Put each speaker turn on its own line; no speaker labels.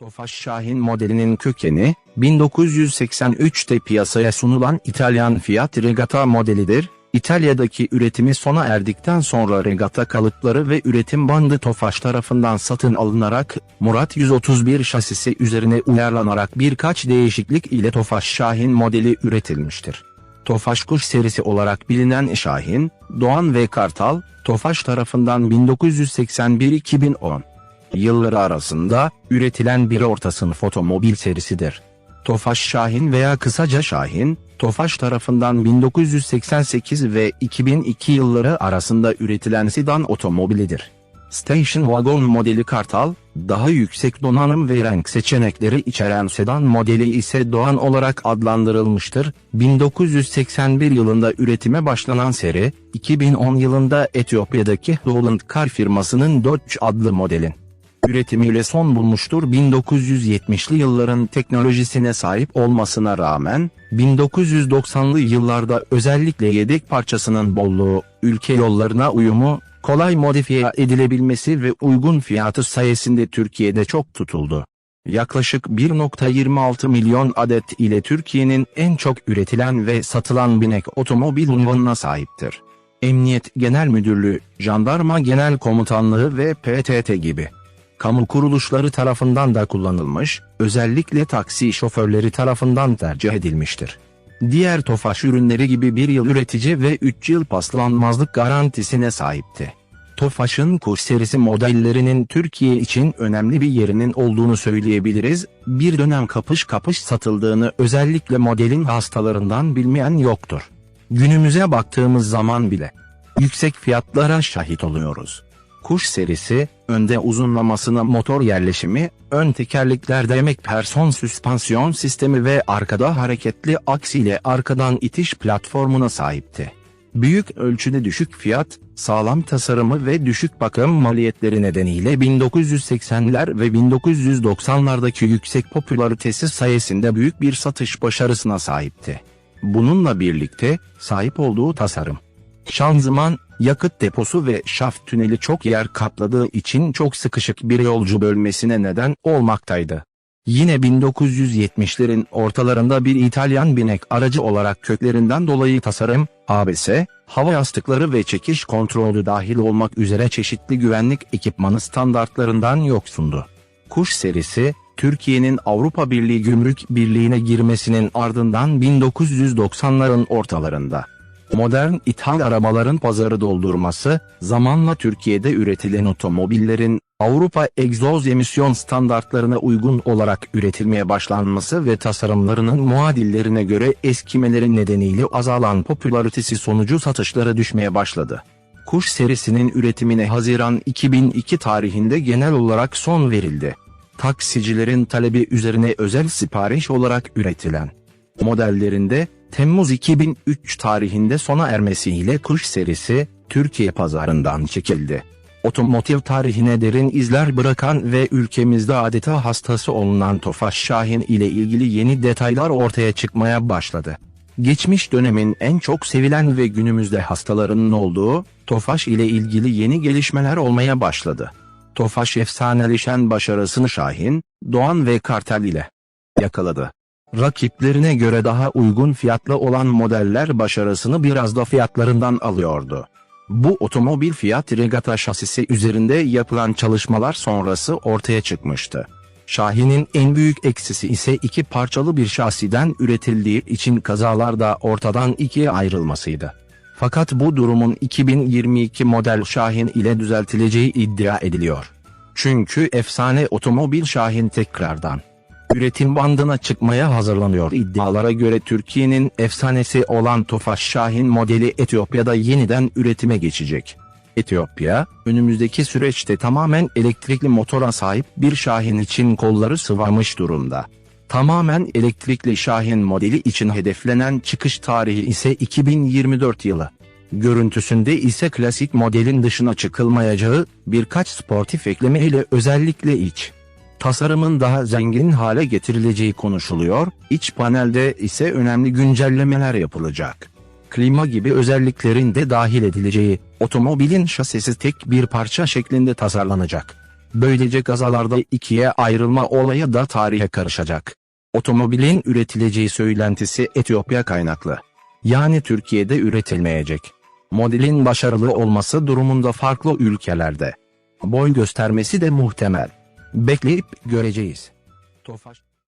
Tofaş Şahin modelinin kökeni, 1983'te piyasaya sunulan İtalyan Fiat Regatta modelidir. İtalya'daki üretimi sona erdikten sonra regatta kalıpları ve üretim bandı Tofaş tarafından satın alınarak, Murat 131 şasisi üzerine uyarlanarak birkaç değişiklik ile Tofaş Şahin modeli üretilmiştir. Tofaş kuş serisi olarak bilinen Şahin, Doğan ve Kartal, Tofaş tarafından 1981-2010 yılları arasında üretilen bir orta sınıf otomobil serisidir. Tofaş Şahin veya kısaca Şahin, Tofaş tarafından 1988 ve 2002 yılları arasında üretilen sedan otomobilidir. Station Wagon modeli Kartal, daha yüksek donanım ve renk seçenekleri içeren sedan modeli ise Doğan olarak adlandırılmıştır. 1981 yılında üretime başlanan seri, 2010 yılında Etiyopya'daki Roland Car firmasının Dodge adlı modelin üretimiyle son bulmuştur. 1970'li yılların teknolojisine sahip olmasına rağmen, 1990'lı yıllarda özellikle yedek parçasının bolluğu, ülke yollarına uyumu, kolay modifiye edilebilmesi ve uygun fiyatı sayesinde Türkiye'de çok tutuldu. Yaklaşık 1.26 milyon adet ile Türkiye'nin en çok üretilen ve satılan binek otomobil unvanına sahiptir. Emniyet Genel Müdürlüğü, Jandarma Genel Komutanlığı ve PTT gibi kamu kuruluşları tarafından da kullanılmış, özellikle taksi şoförleri tarafından tercih edilmiştir. Diğer Tofaş ürünleri gibi bir yıl üretici ve 3 yıl paslanmazlık garantisine sahipti. Tofaş'ın kuş serisi modellerinin Türkiye için önemli bir yerinin olduğunu söyleyebiliriz, bir dönem kapış kapış satıldığını özellikle modelin hastalarından bilmeyen yoktur. Günümüze baktığımız zaman bile yüksek fiyatlara şahit oluyoruz. Kuş serisi, önde uzunlamasına motor yerleşimi, ön tekerleklerde emek person süspansiyon sistemi ve arkada hareketli aks ile arkadan itiş platformuna sahipti. Büyük ölçüde düşük fiyat, sağlam tasarımı ve düşük bakım maliyetleri nedeniyle 1980'ler ve 1990'lardaki yüksek popülaritesi sayesinde büyük bir satış başarısına sahipti. Bununla birlikte, sahip olduğu tasarım, şanzıman, yakıt deposu ve şaft tüneli çok yer kapladığı için çok sıkışık bir yolcu bölmesine neden olmaktaydı. Yine 1970'lerin ortalarında bir İtalyan binek aracı olarak köklerinden dolayı tasarım, ABS, hava yastıkları ve çekiş kontrolü dahil olmak üzere çeşitli güvenlik ekipmanı standartlarından yoksundu. Kuş serisi, Türkiye'nin Avrupa Birliği Gümrük Birliği'ne girmesinin ardından 1990'ların ortalarında modern ithal arabaların pazarı doldurması, zamanla Türkiye'de üretilen otomobillerin Avrupa egzoz emisyon standartlarına uygun olarak üretilmeye başlanması ve tasarımlarının muadillerine göre eskimeleri nedeniyle azalan popülaritesi sonucu satışlara düşmeye başladı. Kuş serisinin üretimine Haziran 2002 tarihinde genel olarak son verildi. Taksicilerin talebi üzerine özel sipariş olarak üretilen modellerinde Temmuz 2003 tarihinde sona ermesiyle kuş serisi Türkiye pazarından çekildi. Otomotiv tarihine derin izler bırakan ve ülkemizde adeta hastası olunan Tofaş Şahin ile ilgili yeni detaylar ortaya çıkmaya başladı. Geçmiş dönemin en çok sevilen ve günümüzde hastalarının olduğu Tofaş ile ilgili yeni gelişmeler olmaya başladı. Tofaş efsaneleşen başarısını Şahin, Doğan ve Kartel ile yakaladı. Rakiplerine göre daha uygun fiyatlı olan modeller başarısını biraz da fiyatlarından alıyordu. Bu otomobil Fiat Regatta şasisi üzerinde yapılan çalışmalar sonrası ortaya çıkmıştı. Şahin'in en büyük eksisi ise iki parçalı bir şasiden üretildiği için kazalarda ortadan ikiye ayrılmasıydı. Fakat bu durumun 2022 model Şahin ile düzeltileceği iddia ediliyor. Çünkü efsane otomobil Şahin tekrardan üretim bandına çıkmaya hazırlanıyor. İddialara göre Türkiye'nin efsanesi olan Tofaş Şahin modeli Etiyopya'da yeniden üretime geçecek. Etiyopya, önümüzdeki süreçte tamamen elektrikli motora sahip bir Şahin için kolları sıvamış durumda. Tamamen elektrikli Şahin modeli için hedeflenen çıkış tarihi ise 2024 yılı. Görüntüsünde ise klasik modelin dışına çıkılmayacağı, birkaç sportif ekleme ile özellikle iç tasarımın daha zengin hale getirileceği konuşuluyor, iç panelde ise önemli güncellemeler yapılacak. Klima gibi özelliklerin de dahil edileceği, otomobilin şasisi tek bir parça şeklinde tasarlanacak. Böylece gazalarda ikiye ayrılma olayı da tarihe karışacak. Otomobilin üretileceği söylentisi Etiyopya kaynaklı. Yani Türkiye'de üretilmeyecek. Modelin başarılı olması durumunda farklı ülkelerde boy göstermesi de muhtemel. Bekleyip göreceğiz. Tofaş